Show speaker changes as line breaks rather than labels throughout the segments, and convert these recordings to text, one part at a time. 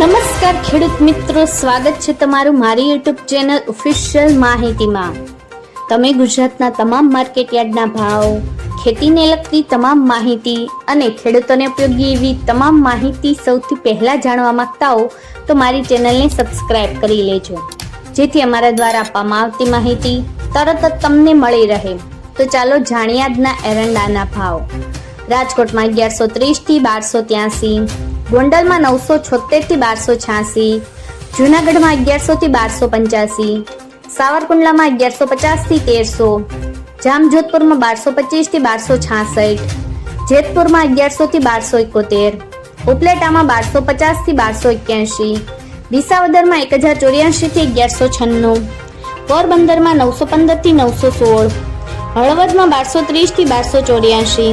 નમસ્કાર ખેડૂત મિત્રો, સ્વાગત છે તમારું મારી યુટ્યુબ ચેનલ ઓફિશિયલ માહિતીમાં. તમે ગુજરાતના તમામ માર્કેટ યાર્ડના ભાવ, ખેતીને લગતી તમામ માહિતી અને ખેડૂતોને ઉપયોગી એવી તમામ માહિતી સૌથી પહેલા જાણવા માંગતા હો, તો મારી ચેનલને સબસ્ક્રાઇબ કરી લેજો. જેથી અમારા દ્વારા આપવામાં આવતી માહિતી તરત જ તમને મળી રહે. તો ચાલો જાણ્યાજના એરંડાના ભાવ. રાજકોટમાં અગિયારસો ત્રીસથી બારસો ત્યાસી ગોંડલમાં નવસો છોતેરથી બારસો છ્યાસી, જૂનાગઢમાં અગિયારસોથી બારસો પંચ્યાસી, સાવરકુંડલામાં અગિયારસો પચાસથી તેરસો, જામજોધપુરમાં બારસો પચીસથી બારસો છાસઠ જેતપુરમાં અગિયારસોથી બારસો એકોતેર, ઉપલેટામાં બારસો પચાસથી બારસો એક્યાસી, વિસાવદરમાં એક હજાર ચોર્યાસીથી અગિયારસો છન્નું, પોરબંદરમાં નવસો પંદરથી નવસો સોળ, હળવદમાં બારસો ત્રીસથી બારસો ચોર્યાસી,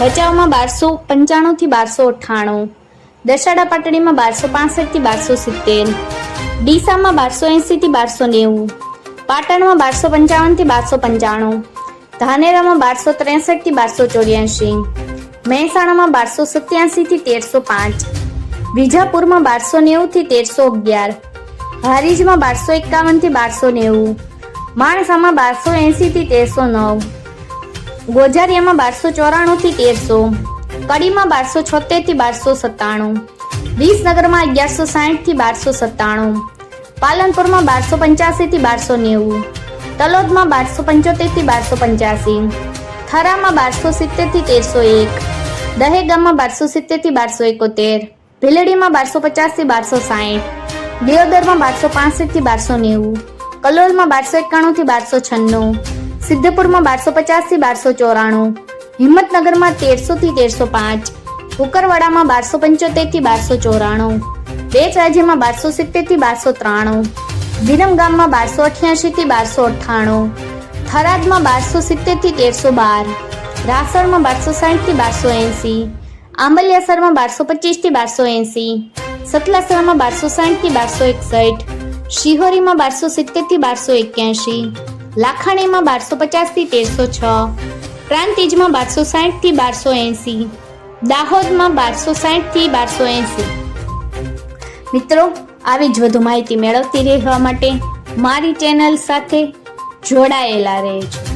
ભચાઉમાં બારસો પંચાણુંથી બારસો અઠ્ઠાણું દસાડા પાટડીમાં બારસો પાસઠથી બારસો સિત્તેર. ડીસામાં બારસો એંસીથી બારસો નેવું. પાટણમાં બારસો પંચાવનથી બારસો પંચાણું. ધાનેરામાં બારસો ત્રેસઠથી બારસો ચોર્યાસી મહેસાણામાં બારસો સત્યાસીથી તેરસો પાંચ. વિજાપુરમાં બારસો નેવુંથી તેરસો અગિયાર. હારીજમાં બારસો એકાવનથી બારસો નેવું. માણસામાં બારસો એંસીથી તેરસો નવ. ગોજારિયામાં બારસો ચોરાણુંથી તેરસો. કડીમાં બારસો છોતેરથી બારસો સત્તાણું. વિસનગરમાં અગિયારસો સાહીઠથી બારસો સત્તાણું. પાલનપુરમાં બારસો પંચ્યાસીથી બારસો નેવું. તલોદમાં બારસો પંચોતેરથી બારસો પંચ્યાસી. થરામાં બારસો સિત્તેરથી તેરસો એક. દહેગામમાં બારસો સિત્તેરથી બારસો એકોતેર. ભીલડીમાં બારસો પચાસથી બારસો સાહીઠ. દિયોદરમાં બારસો પાસઠથી બારસો નેવું. કલોલમાં બારસો એકાણુંથી બારસો છન્નું. સિદ્ધપુરમાં બારસો પચાસથી બારસો ચોરાણું. હિંમતનગરમાં તેરસોથી તેરસો પાંચ, કુકરવાડામાં બારસો પંચોતેરથી બારસો ચોરાણું, બેચ રાજ્યમાં બારસો સિત્તેરથી બારસો ત્રાણું વિરમગામમાં બારસો અઠ્યાસીથી બારસો અઠ્ઠાણું, થરાદમાં બારસો સિત્તેરથી તેરસો બાર, રાસણમાં બારસો સાઠથી બારસો એંસી, આંબલિયાસરમાં બારસો પચીસથી બારસો એંસી, સતલાસરામાં બારસો સાઠથી બારસો એકસઠ, શિહોરીમાં બારસો સિત્તેરથી બારસો એક્યાસી લાખાણીમાં બારસો પચાસથી તેરસો છ પ્રાંતિજમાં બારસો સાઠથી બારસો એંસી. દાહોદમાં બારસો સાહીઠથી બારસો એંસી. મિત્રો, આવી જ વધુ માહિતી મેળવતી રહેવા માટે મારી ચેનલ સાથે જોડાયેલા રહેજો.